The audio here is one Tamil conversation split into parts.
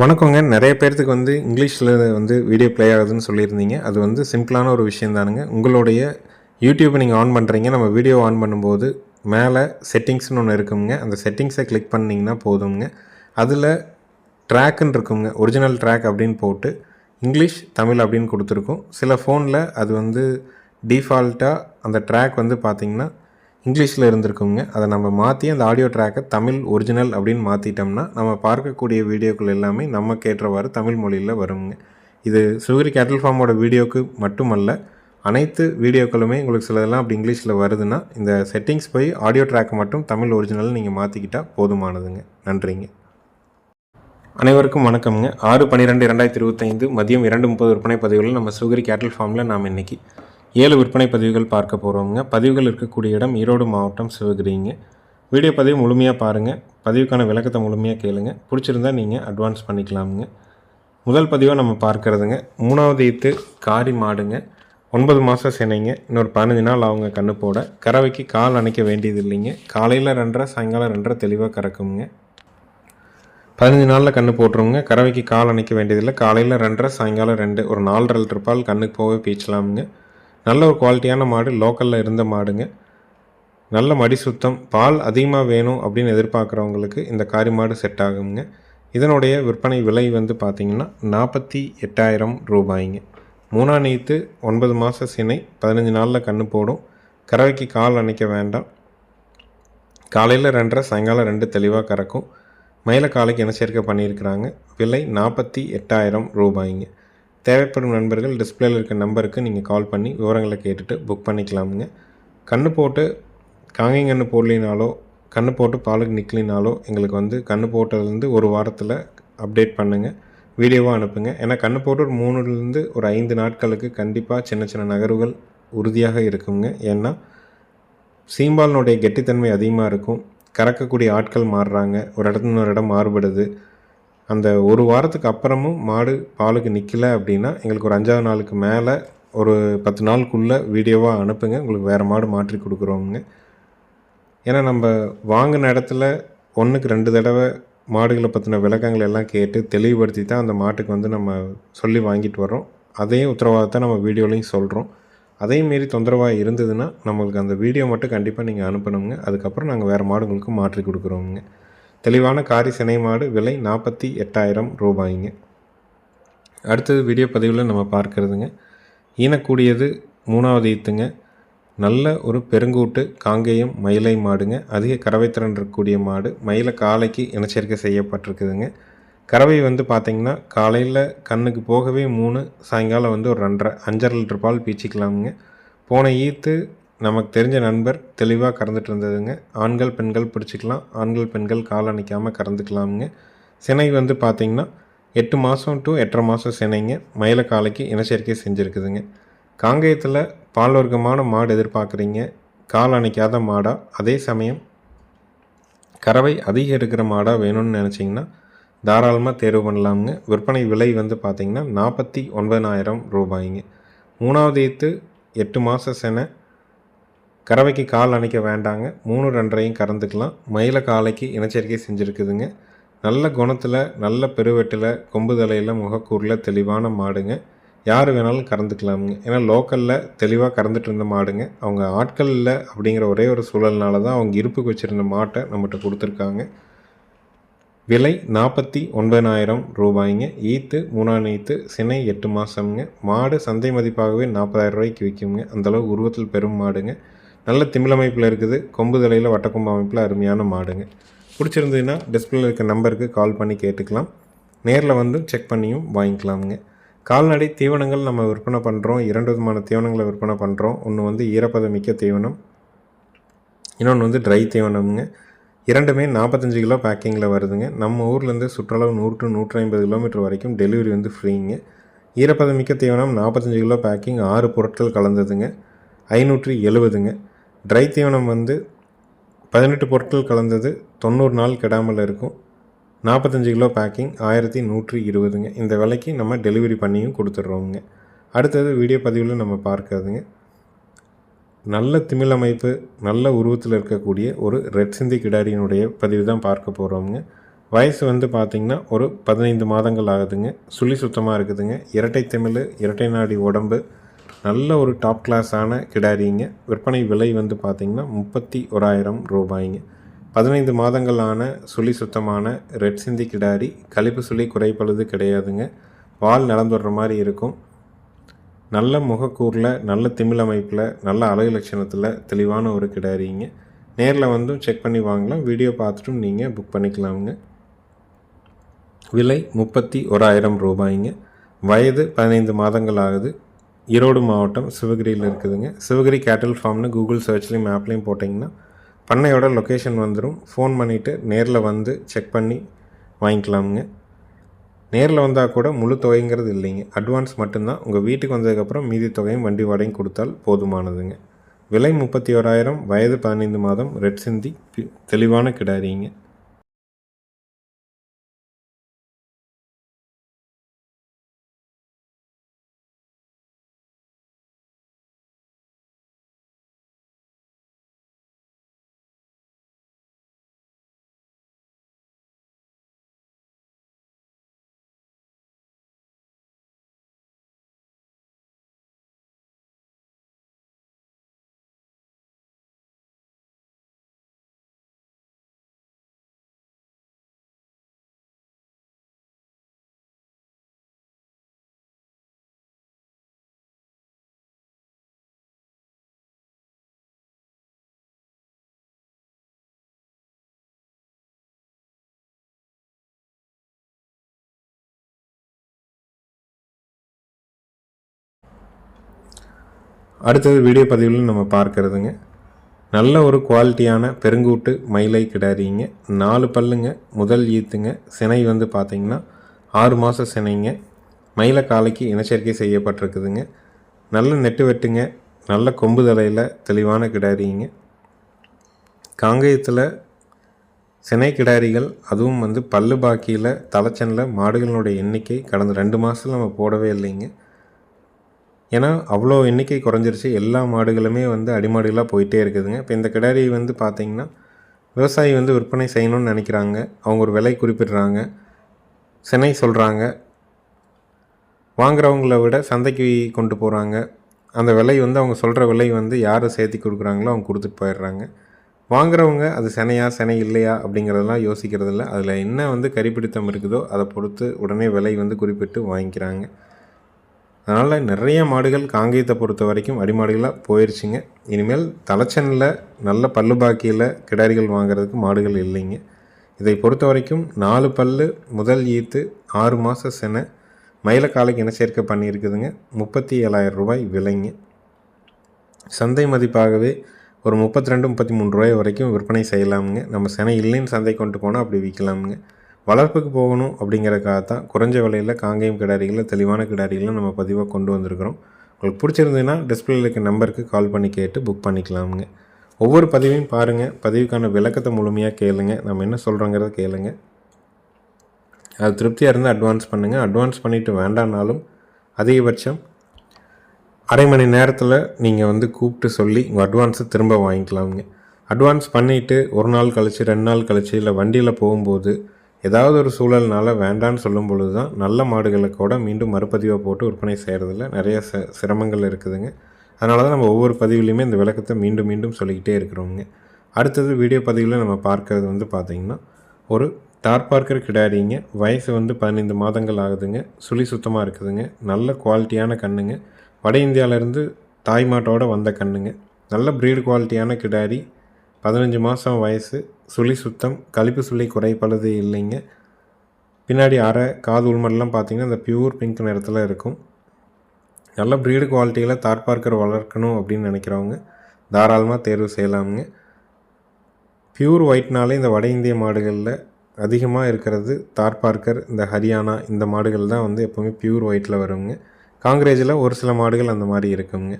வணக்கங்க. நிறைய பேர்த்துக்கு வந்து இங்கிலீஷில் வந்து வீடியோ ப்ளே ஆகுதுன்னு சொல்லியிருந்தீங்க. அது வந்து சிம்பிளான ஒரு விஷயம் தானுங்க. உங்களுடைய யூடியூப்பை நீங்கள் ஆன் பண்ணுறீங்க நம்ம வீடியோ ஆன் பண்ணும்போது மேலே செட்டிங்ஸ்னு ஒன்று இருக்குங்க. அந்த செட்டிங்ஸை கிளிக் பண்ணிங்கன்னா போதுங்க அதில் ட்ராக்குன்னு இருக்குங்க. ஒரிஜினல் ட்ராக் அப்படின்னு போட்டு இங்கிலீஷ் தமிழ் அப்படின்னு கொடுத்துருக்கும். சில ஃபோனில் அது வந்து டீஃபால்ட்டாக அந்த ட்ராக் வந்து பார்த்திங்கன்னா இங்கிலீஷில் இருந்திருக்குங்க. அதை நம்ம மாற்றி அந்த ஆடியோ ட்ராக்கை தமிழ் ஒரிஜினல் அப்படின்னு மாற்றிட்டோம்னா நம்ம பார்க்கக்கூடிய வீடியோக்கள் எல்லாமே நம்ம கேட்டவாறு தமிழ் மொழியில் வருங்க. இது சுகரி கேட்டல் ஃபார்மோட வீடியோக்கு மட்டுமல்ல அனைத்து வீடியோக்களுமே உங்களுக்கு சிலதெல்லாம் அப்படி இங்கிலீஷில் வருதுன்னா இந்த செட்டிங்ஸ் போய் ஆடியோ ட்ராக்கை மட்டும் தமிழ் ஒரிஜினல் நீங்கள் மாற்றிக்கிட்டால் போதுமானதுங்க. நன்றிங்க. அனைவருக்கும் வணக்கம்ங்க. ஆறு பன்னிரெண்டு இரண்டாயிரத்தி இருபத்தைந்து மதியம் இரண்டு முப்பது விற்பனை பதிவுகளில் நம்ம சுகரி கேட்டல் ஃபார்மில் நாம் இன்னைக்கு ஏழு விற்பனை பதிவுகள் பார்க்க போகிறோங்க பதிவுகள் இருக்கக்கூடிய இடம் ஈரோடு மாவட்டம் சிவகிரிங்க. வீடியோ பதிவு முழுமையாக பாருங்கள் பதிவுக்கான விளக்கத்தை முழுமையாக கேளுங்க. பிடிச்சிருந்தா நீங்கள் அட்வான்ஸ் பண்ணிக்கலாமுங்க. முதல் பதிவாக நம்ம பார்க்கறதுங்க. மூணாவது ஈத்து காரி மாடுங்க. ஒன்பது மாதம் சினைங்க. இன்னொரு பதினஞ்சு நாள் அவங்க கண்ணு போட. கறவைக்கு கால் அணைக்க வேண்டியது இல்லைங்க காலையில் ரெண்டரை சாயங்காலம் ரெண்டரை தெளிவாக கறக்குங்க. பதினஞ்சு நாளில் கண்ணு போட்டுருவோங்க கறவைக்கு கால் அணைக்க வேண்டியதில்லை. காலையில் ரெண்டரை சாயங்காலம் ரெண்டு. ஒரு நாலரை லிட்டர் பால் கண்ணுக்கு போகவே பீச்சலாமுங்க நல்ல ஒரு குவாலிட்டியான மாடு லோக்கலில் இருந்த மாடுங்க. நல்ல மடி சுத்தம் பால் அதிகமாக வேணும் அப்படின்னு எதிர்பார்க்குறவங்களுக்கு இந்த காரி மாடு செட் ஆகுங்க. இதனுடைய விற்பனை விலை வந்து பார்த்திங்கன்னா நாற்பத்தி எட்டாயிரம் ரூபாய்ங்க. மூணா நீத்து ஒன்பது மாத சினை பதினஞ்சு நாளில் கன்று போடும். கறவைக்கு கால் அணைக்க வேண்டாம். காலையில் ரெண்டரை சாயங்காலம் ரெண்டு தெளிவாக கறக்கும். மயில காலைக்கு இனச்சேர்க்கை பண்ணியிருக்கிறாங்க. விலை நாற்பத்தி எட்டாயிரம் ரூபாய்ங்க. தேவைப்படும் நண்பர்கள் டிஸ்பிளேயில் இருக்க நம்பருக்கு நீங்கள் கால் பண்ணி விவரங்களை கேட்டுட்டு புக் பண்ணிக்கலாமுங்க. கண்ணு போட்டு காங்கை கண்ணு போடலினாலோ கண்ணு போட்டு பாலுக்கு நிற்கலினாலோ எங்களுக்கு வந்து கண்ணு போட்டதுலேருந்து ஒரு வாரத்தில் அப்டேட் பண்ணுங்கள் வீடியோவாக அனுப்புங்க. ஏன்னா கண்ணு போட்டு ஒரு மூணுலேருந்து ஒரு ஐந்து நாட்களுக்கு கண்டிப்பாக சின்ன சின்ன நகர்வுகள் உறுதியாக இருக்குங்க. ஏன்னா சீம்பாலினுடைய கெட்டித்தன்மை அதிகமாக இருக்கும். கறக்கக்கூடிய ஆட்கள் மாறுறாங்க. ஒரு இடத்துல இன்னொரு இடம் மாறுபடுது. அந்த ஒரு வாரத்துக்கு அப்புறமும் மாடு பாலுக்கு நிற்கல அப்படின்னா எங்களுக்கு ஒரு அஞ்சாவது நாளுக்கு மேலே ஒரு பத்து நாளுக்குள்ளே வீடியோவாக அனுப்புங்க. உங்களுக்கு வேறு மாடு மாற்றி கொடுக்குறோங்க ஏன்னா நம்ம வாங்கின இடத்துல ஒன்றுக்கு ரெண்டு தடவை மாடுகளை பற்றின விளக்கங்கள் எல்லாம் கேட்டு தெளிவுபடுத்தி தான் அந்த மாட்டுக்கு வந்து நம்ம சொல்லி வாங்கிட்டு வரோம் அதையும் உத்தரவாதத்தை நம்ம வீடியோலையும் சொல்கிறோம் அதே மாரி தொந்தரவாக இருந்ததுன்னா நம்மளுக்கு அந்த வீடியோ மட்டும் கண்டிப்பாக நீங்கள் அனுப்பணுங்க. அதுக்கப்புறம் நாங்கள் வேறு மாடுகளுக்கும் மாற்றி கொடுக்குறோங்க தெளிவான காரி சினை மாடு விலை நாற்பத்தி எட்டாயிரம் ரூபாய்ங்க. அடுத்தது வீடியோ பதிவில் நம்ம பார்க்குறதுங்க. ஈனக்கூடியது மூணாவது ஈத்துங்க. நல்ல ஒரு பெருங்கூட்டு காங்கேயம் மயிலை மாடுங்க. அதிக கறவைத்திறன் இருக்கக்கூடிய மாடு. மயிலை காலைக்கு இனச்சேர்க்கை செய்யப்பட்டிருக்குதுங்க. கறவை வந்து பார்த்திங்கன்னா காலையில் கண்ணுக்கு போகவே மூணு சாயங்காலம் வந்து ஒரு ரெண்டரை அஞ்சரை லிட்டர் பால் பீச்சிக்கலாமுங்க. போன ஈத்து நமக்கு தெரிஞ்ச நண்பர் தெளிவாக கறந்துட்டு இருந்ததுங்க. ஆண்கள் பெண்கள் பிடிச்சிக்கலாம். ஆண்கள் பெண்கள் கால் அணைக்காமல் கறந்துக்கலாமுங்க. சினை வந்து பார்த்திங்கன்னா எட்டு மாதம் டு எட்டரை மாதம் சினைங்க. மயில காலைக்கு இனச்சேர்க்கை செஞ்சுருக்குதுங்க. காங்கேயத்தில் பால் வர்க்கமான மாடு எதிர்பார்க்குறீங்க. கால் அணைக்காத மாடாக அதே சமயம் கறவை அதிகம் இருக்கிற மாடாக வேணும்னு நினச்சிங்கன்னா தாராளமாக தேர்வு பண்ணலாமுங்க. விற்பனை விலை வந்து பார்த்திங்கன்னா நாற்பத்தி ஒன்பதாயிரம் ரூபாய்ங்க. மூணாவது ஈத்து எட்டு மாத செனை கறவைக்கு கால் அணைக்க வேண்டாங்க. மூணு ரெண்டரையும் கறந்துக்கலாம். மயில காலைக்கு இனச்சரிக்கை செஞ்சுருக்குதுங்க. நல்ல குணத்தில் நல்ல பெருவெட்டில் கொம்பு தலையில் முகக்கூரில் தெளிவான மாடுங்க. யார் வேணாலும் கறந்துக்கலாமுங்க. ஏன்னா லோக்கலில் தெளிவாக கறந்துட்டு இருந்த மாடுங்க. அவங்க ஆட்கள் இல்லை அப்படிங்கிற ஒரே ஒரு சூழல்னால தான் அவங்க இருப்புக்கு வச்சுருந்த மாட்டை நம்மகிட்ட கொடுத்துருக்காங்க. விலை நாற்பத்தி ஒன்பதாயிரம் ரூபாய்ங்க. ஈத்து மூணாம் ஈத்து சினை எட்டு மாதம்ங்க மாடு சந்தை மதிப்பாகவே நாற்பதாயிரம் ரூபாய்க்கு விற்குங்க அந்தளவு உருவத்தில் பெரும் மாடுங்க. நல்ல திமிழ் அமைப்பில் இருக்குது. கொம்பு தலையில் வட்டக்கொம்பு அமைப்பில் அருமையான மாடுங்க. பிடிச்சிருந்ததுன்னா டிஸ்பிளேல இருக்க நம்பருக்கு கால் பண்ணி கேட்டுக்கலாம். நேரில் வந்து செக் பண்ணியும் வாங்கிக்கலாமுங்க. கால்நடை தீவனங்கள் நம்ம விற்பனை பண்ணுறோம் இரண்டு விதமான தீவனங்களை விற்பனை பண்ணுறோம் ஒன்று வந்து ஈரப்பதமிக்க தீவனம். இன்னொன்று வந்து ட்ரை தீவனம்ங்க. இரண்டுமே நாற்பத்தஞ்சு கிலோ பேக்கிங்கில் வருதுங்க. நம்ம ஊர்லேருந்து சுற்றளவு நூறு டு நூற்றி ஐம்பது கிலோமீட்டர் வரைக்கும் டெலிவரி வந்து ஃப்ரீங்க ஈரப்பதமிக்க தீவனம் நாற்பத்தஞ்சு கிலோ பேக்கிங் ஆறு பொருட்கள் கலந்ததுங்க. ஐநூற்றி எழுபதுங்க. ட்ரை தீவனம் வந்து பதினெட்டு பொருட்கள் கலந்தது தொண்ணூறு நாள் கெடாமல் இருக்கும். நாற்பத்தஞ்சு கிலோ பேக்கிங் ஆயிரத்தி நூற்றி இருபதுங்க. இந்த விலைக்கு நம்ம டெலிவரி பண்ணியும் கொடுத்துட்றோங்க அடுத்தது வீடியோ பதிவில் நம்ம பார்க்கறதுங்க நல்ல திமிழ் அமைப்பு நல்ல உருவத்தில் இருக்கக்கூடிய ஒரு ரெட் சிந்தி கிடாரியினுடைய பதிவு தான் பார்க்க போகிறோங்க வயசு வந்து பார்த்திங்கன்னா ஒரு பதினைந்து மாதங்கள் ஆகுதுங்க. சுழி சுத்தமாக இருக்குதுங்க. இரட்டை திமிழ் இரட்டை நாடி உடம்பு நல்ல ஒரு டாப் கிளாஸான கிடாரிங்க. விற்பனை விலை வந்து பார்த்திங்கன்னா முப்பத்தி ஓராயிரம் ரூபாய்ங்க. பதினைந்து மாதங்களான சுழி சுத்தமான ரெட் சிந்தி கிடாரி. கழிப்பு சுழி குறைப்பழுது கிடையாதுங்க. வால் நடந்துடுற மாதிரி இருக்கும். நல்ல முகக்கூரில் நல்ல திமிழ் அமைப்பில் நல்ல அழகு லட்சணத்தில் தெளிவான ஒரு கிடாரிங்க. நேரில் வந்தும் செக் பண்ணி வாங்கலாம். வீடியோ பார்த்துட்டும் நீங்கள் புக் பண்ணிக்கலாமுங்க. விலை முப்பத்தி ஓராயிரம் ரூபாய்ங்க. வயது பதினைந்து மாதங்கள் ஆகுது. ஈரோடு மாவட்டம் சிவகிரியில் இருக்குதுங்க. சிவகிரி கேட்டல் ஃபார்ம்னு கூகுள் சர்ச்லேயும் மேப்லேயும் போட்டிங்கன்னா பண்ணையோட லொக்கேஷன் வந்துடும் ஃபோன் பண்ணிவிட்டு நேரில் வந்து செக் பண்ணி வாங்கிக்கலாமுங்க. நேரில் வந்தால் கூட முழு தொகைங்கிறது இல்லைங்க. அட்வான்ஸ் மட்டும்தான். உங்கள் வீட்டுக்கு வந்ததுக்கப்புறம் மீதி தொகையும் வண்டி வாடகையும் கொடுத்தால் போதுமானதுங்க. விலை முப்பத்தி ஓராயிரம் வயது பதினைந்து மாதம் ரெட் சிந்தி தெளிவான கிடாரிங்க. அடுத்தது வீடியோ பதிவில் நம்ம பார்க்குறதுங்க. நல்ல ஒரு குவாலிட்டியான பெருங்கூட்டு மயிலை கிடாரிங்க. நாலு பல்லுங்க முதல் ஈத்துங்க. சினை வந்து பார்த்திங்கன்னா ஆறு மாத சினைங்க. மயிலை காலைக்கு இனச்சேர்க்கை செய்யப்பட்டிருக்குதுங்க. நல்ல நெட்டு வெட்டுங்க. நல்ல கொம்பு தலையில் தெளிவான கிடாரிங்க. காங்கேயத்தில் சினை கிடாரிகள் அதுவும் வந்து பல்லு பாக்கியில் தலைச்சனில் மாடுகளினுடைய எண்ணிக்கை கடந்த ரெண்டு மாதத்தில் நம்ம போடவே இல்லைங்க. ஏன்னா அவ்வளோ எண்ணிக்கை குறைஞ்சிருச்சு. எல்லா மாடுகளுமே வந்து அடிமாடுகளாக போயிட்டே இருக்குதுங்க. இப்போ இந்த கிடாரி வந்து பார்த்திங்கன்னா விவசாயி வந்து விற்பனை செய்யணும்னு நினைக்கிறாங்க. அவங்க ஒரு விலை குறிப்பிடுறாங்க. சென்னை சொல்கிறாங்க வாங்குறவங்கள விட சந்தைக்கு கொண்டு போகிறாங்க அந்த விலை வந்து அவங்க சொல்கிற விலை வந்து யார் சேர்த்தி கொடுக்குறாங்களோ அவங்க கொடுத்துட்டு போயிடுறாங்க. வாங்குறவங்க அது சினையா சினை இல்லையா அப்படிங்கிறதெல்லாம் யோசிக்கிறதில்ல. அதில் என்ன வந்து கறிப்பிடித்தம் இருக்குதோ அதை பொறுத்து உடனே விலை வந்து குறிப்பிட்டு வாங்கிக்கிறாங்க. அதனால் நிறைய மாடுகள் காங்கேயத்தை பொறுத்த வரைக்கும் அடிமாடுகளாக போயிடுச்சுங்க இனிமேல் தலைச்சனில் நல்ல பல்லு பாக்கியில் கிடாரிகள் வாங்குறதுக்கு மாடுகள் இல்லைங்க. இதை பொறுத்த வரைக்கும் நாலு பல்லு முதல் ஈத்து ஆறு மாத செனை மயிலக்காலைக்கு என்ன சேர்க்க பண்ணியிருக்குதுங்க. முப்பத்தி ஏழாயிரம் ரூபாய் விலைங்க. சந்தை மதிப்பாகவே ஒரு முப்பத்தி ரெண்டு முப்பத்தி மூணு ரூபாய் வரைக்கும் விற்பனை செய்யலாமுங்க. நம்ம செனை இல்லைன்னு சந்தை கொண்டு போனால் அப்படி விற்கலாமுங்க. வளர்ப்புக்கு போகணும் அப்படிங்கிறக்காக தான் குறைஞ்ச விலையில் காங்கேயம் கிடாரிகளில் தெளிவான கிடாரிகளை நம்ம பதிவாக கொண்டு வந்திருக்கிறோம். உங்களுக்கு பிடிச்சிருந்ததுன்னா டிஸ்பிளேல இருக்க நம்பருக்கு கால் பண்ணி கேட்டு புக் பண்ணிக்கலாமுங்க. ஒவ்வொரு பதிவையும் பாருங்கள் பதிவுக்கான விளக்கத்தை முழுமையாக கேளுங்க. நம்ம என்ன சொல்கிறோங்கிறத கேளுங்க. அது திருப்தியாக இருந்தால் அட்வான்ஸ் பண்ணுங்கள் அட்வான்ஸ் பண்ணிவிட்டு வேண்டானாலும் அதிகபட்சம் அரை மணி நேரத்தில் நீங்கள் வந்து கூப்பிட்டு சொல்லி உங்கள் அட்வான்ஸை திரும்ப வாங்கிக்கலாமுங்க. அட்வான்ஸ் பண்ணிவிட்டு ஒரு நாள் கழித்து ரெண்டு நாள் கழித்து இல்லை வண்டியில் போகும்போது ஏதாவது ஒரு சூழல்னால வேண்டான்னு சொல்லும் பொழுது தான் நல்ல மாடுகளை கூட மீண்டும் மறுபதிவாக போட்டு விற்பனை செய்கிறதுல நிறைய ச சிரமங்கள் இருக்குதுங்க. அதனால தான் நம்ம ஒவ்வொரு பதிவுலையுமே இந்த விளக்கத்தை மீண்டும் மீண்டும் சொல்லிக்கிட்டே இருக்கிறோங்க. அடுத்தது வீடியோ பதிவில் நம்ம பார்க்கறது வந்து பார்த்திங்கன்னா ஒரு டார் பார்க்கர் கிடாரிங்க. வயசு வந்து பதினைந்து மாதங்கள் ஆகுதுங்க. சுழி சுத்தமாக இருக்குதுங்க. நல்ல குவாலிட்டியான கண்ணுங்க. வட இந்தியாவிலேருந்து தாய்மாட்டோட வந்த கண்ணுங்க. நல்ல ப்ரீடு குவாலிட்டியான கிடாரி பதினஞ்சு மாதம் வயசு சுழி சுத்தம் கழிப்பு சுழி குறைப்பழுது இல்லைங்க. பின்னாடி அரை காது உள்மரெலாம் பார்த்திங்கன்னா இந்த பியூர் பிங்க் நிறத்தில் இருக்கும். நல்ல ப்ரீடு குவாலிட்டியில் தார்பார்க்கர் வளர்க்கணும் அப்படின்னு நினைக்கிறவங்க தாராளமாக தேர்வு செய்யலாமுங்க. பியூர் ஒயிட்னாலே இந்த வட இந்திய மாடுகளில் அதிகமாக இருக்கிறது தார்பார்க்கர் இந்த ஹரியானா இந்த மாடுகள் தான் வந்து எப்போவுமே பியூர் ஒயிட்டில் வருங்க. காங்கிரேஜில் ஒரு சில மாடுகள் அந்த மாதிரி இருக்குங்க.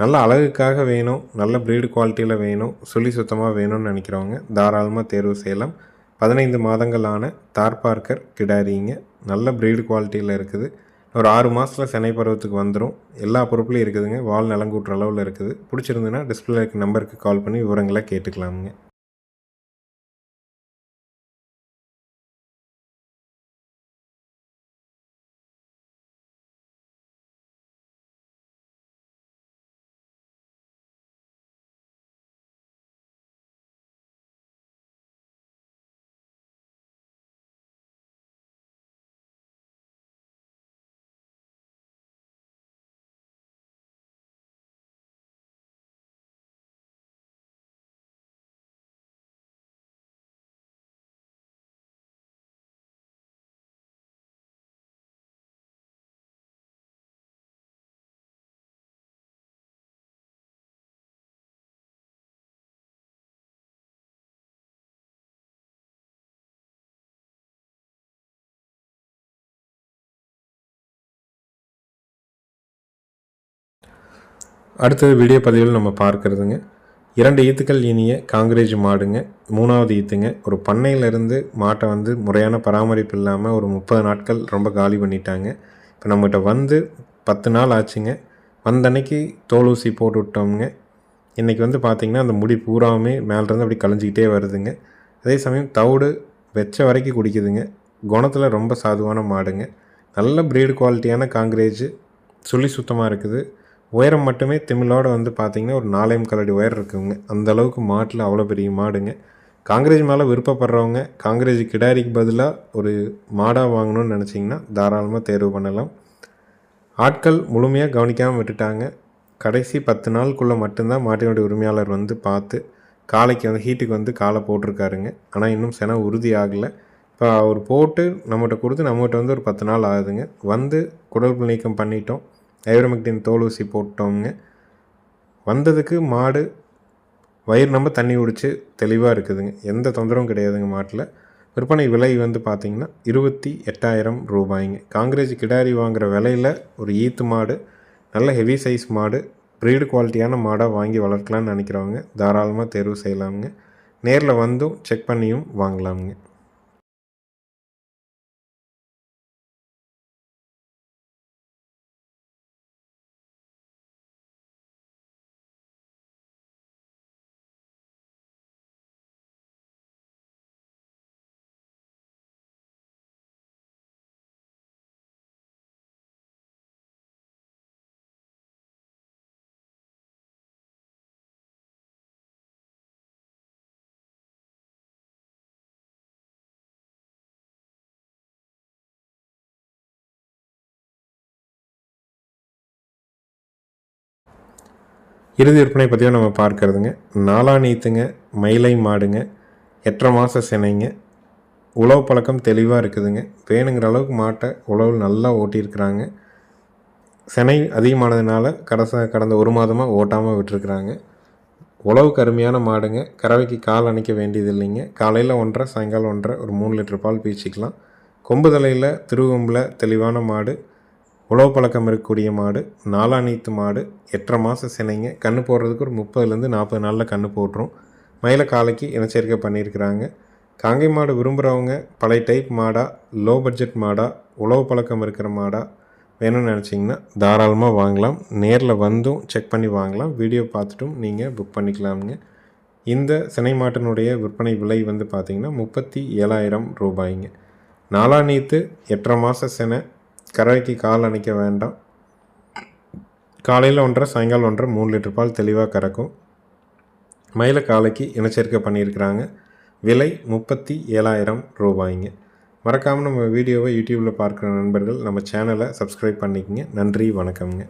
நல்ல அழகுக்காக வேணும் நல்ல ப்ரீடு குவாலிட்டியில் வேணும் சுழி சுத்தமாக வேணும்னு நினைக்கிறவங்க தாராளமாக தேர்வு செய்யலாம். பதினைந்து மாதங்களான தார் பார்க்கர் கிடாரிங்க நல்ல ப்ரீடு குவாலிட்டியில் இருக்குது. ஒரு ஆறு மாதத்தில் சென்னை பருவத்துக்கு வந்துடும் எல்லா பொறுப்புலையும் இருக்குதுங்க. வால் நிலங்கூட்டுற அளவில் இருக்குது. பிடிச்சிருந்துன்னா டிஸ்பிளே நம்பருக்கு கால் பண்ணி விவரங்களை கேட்டுக்கலாமுங்க. அடுத்தது வீடியோ பதிவில் நம்ம பார்க்குறதுங்க. இரண்டு ஈத்துக்கள் இனிய காங்கிரேஜ் மாடுங்க. மூணாவது ஈத்துங்க ஒரு பண்ணையிலேருந்து மாட்டை வந்து முறையான பராமரிப்பு இல்லாமல் ஒரு முப்பது நாட்கள் ரொம்ப காலி பண்ணிட்டாங்க. இப்போ நம்மகிட்ட வந்து பத்து நாள் ஆச்சுங்க. வந்த அன்னைக்கு தோல் ஊசி போட்டு விட்டோம்ங்க. இன்றைக்கி வந்து பார்த்திங்கன்னா அந்த முடி பூராவுமே மேலேருந்து அப்படி கலைஞ்சிக்கிட்டே வருதுங்க. அதே சமயம் தவிடு வெச்ச வரைக்கும் குடிக்குதுங்க. குணத்தில் ரொம்ப சாதுவான மாடுங்க. நல்ல ப்ரீடு குவாலிட்டியான காங்கிரேஜ் சுழி சுத்தமாக இருக்குது. உயரம் மட்டுமே திமிழோட வந்து பார்த்திங்கன்னா ஒரு நாலேம் கலடி உயர் இருக்குங்க. அந்த அளவுக்கு மாட்டில் அவ்வளோ பெரிய மாடுங்க. காங்கிரேஜ் மேலே விருப்பப்படுறவங்க காங்கிரேஜ் கிடாரிக்கு பதிலாக ஒரு மாடாக வாங்கணும்னு நினச்சிங்கன்னா தாராளமாக தேர்வு பண்ணலாம். ஆட்கள் முழுமையாக கவனிக்காமல் விட்டுட்டாங்க. கடைசி பத்து நாளுக்குள்ளே மட்டும்தான் மாட்டினுடைய உரிமையாளர் வந்து பார்த்து காலைக்கு வந்து ஹீட்டுக்கு வந்து காலை போட்டிருக்காருங்க. ஆனால் இன்னும் சென உறுதி ஆகலை. இப்போ அவர் போட்டு நம்மகிட்ட கொடுத்து நம்மகிட்ட வந்து ஒரு பத்து நாள் ஆகுதுங்க. வந்து குடல் நீக்கம் பண்ணிட்டோம். ஐவரமெக்டின் தோல் ஊசி போட்டோங்க வந்ததுக்கு மாடு வயிறு நம்ம தண்ணி குடிச்சு தெளிவாக இருக்குதுங்க. எந்த தொந்தரவும் கிடையாதுங்க மாட்டில். விற்பனை விலை வந்து பார்த்திங்கன்னா இருபத்தி எட்டாயிரம் ரூபாய்ங்க. காங்கிரேஜ் கிடாரி வாங்குகிற விலையில் ஒரு ஈத்து மாடு நல்ல ஹெவி சைஸ் மாடு ப்ரீடு குவாலிட்டியான மாடாக வாங்கி வளர்க்கலாம்னு நினைக்கிறவங்க தாராளமாக தேர்வு செய்யலாமுங்க. நேரில் வந்தும் செக் பண்ணியும் வாங்கலாமுங்க. இறுதி விற்பனை பற்றியும் நம்ம பார்க்கறதுங்க. நாலா நீத்துங்க மயிலை மாடுங்க எட்டரை மாத சினைங்க. உழவு பழக்கம் தெளிவாக இருக்குதுங்க. வேணுங்கிற அளவுக்கு மாட்டை உழவு நல்லா ஓட்டியிருக்கிறாங்க. செனை அதிகமானதுனால கடைச கடந்த ஒரு மாதமாக ஓட்டாமல் விட்டுருக்குறாங்க. உழவு கருமையான மாடுங்க. கறவைக்கு கால் அணைக்க வேண்டியது இல்லைங்க காலையில் ஒன்றரை சாயங்காலம் ஒன்றரை ஒரு மூணு லிட்டர் பால் பீச்சிக்கலாம். கொம்பு தலையில் திருவொம்பில் தெளிவான மாடு. உழவு பழக்கம் இருக்கக்கூடிய மாடு நாலாநீத்து மாடு எட்டரை மாதம் சினைங்க. கன்று போடுறதுக்கு ஒரு முப்பதுலேருந்து நாற்பது நாளில் கன்று போட்டுரும். மயில காலைக்கு இனச்சேர்க்கை பண்ணியிருக்கிறாங்க. காங்கை மாடு விரும்புகிறவங்க பழைய டைப் மாடாக லோ பட்ஜெட் மாடாக உழவு பழக்கம் இருக்கிற மாடாக வேணும்னு நினச்சிங்கன்னா தாராளமாக வாங்கலாம். நேரில் வந்தும் செக் பண்ணி வாங்கலாம். வீடியோ பார்த்துட்டும் நீங்கள் புக் பண்ணிக்கலாமுங்க. இந்த சினை மாட்டினுடைய விற்பனை விலை வந்து பார்த்திங்கன்னா முப்பத்தி ஏழாயிரம் ரூபாய்ங்க. நாலாநீத்து எட்டரை மாத சினை கறவைக்கு கால் அணைக்க வேண்டாம். காலையில் ஒன்றரை சாயங்காலம் ஒன்றரை மூணு லிட்டர் பால் தெளிவாக கறக்கும். மயில காலைக்கு இனச்சேர்க்கை பண்ணியிருக்கிறாங்க. விலை முப்பத்தி ஏழாயிரம் ரூபாய்ங்க. மறக்காமல் நம்ம வீடியோவை யூடியூப்பில் பார்க்குற நண்பர்கள் நம்ம சேனலை சப்ஸ்கிரைப் பண்ணிக்கங்க. நன்றி வணக்கம்ங்க.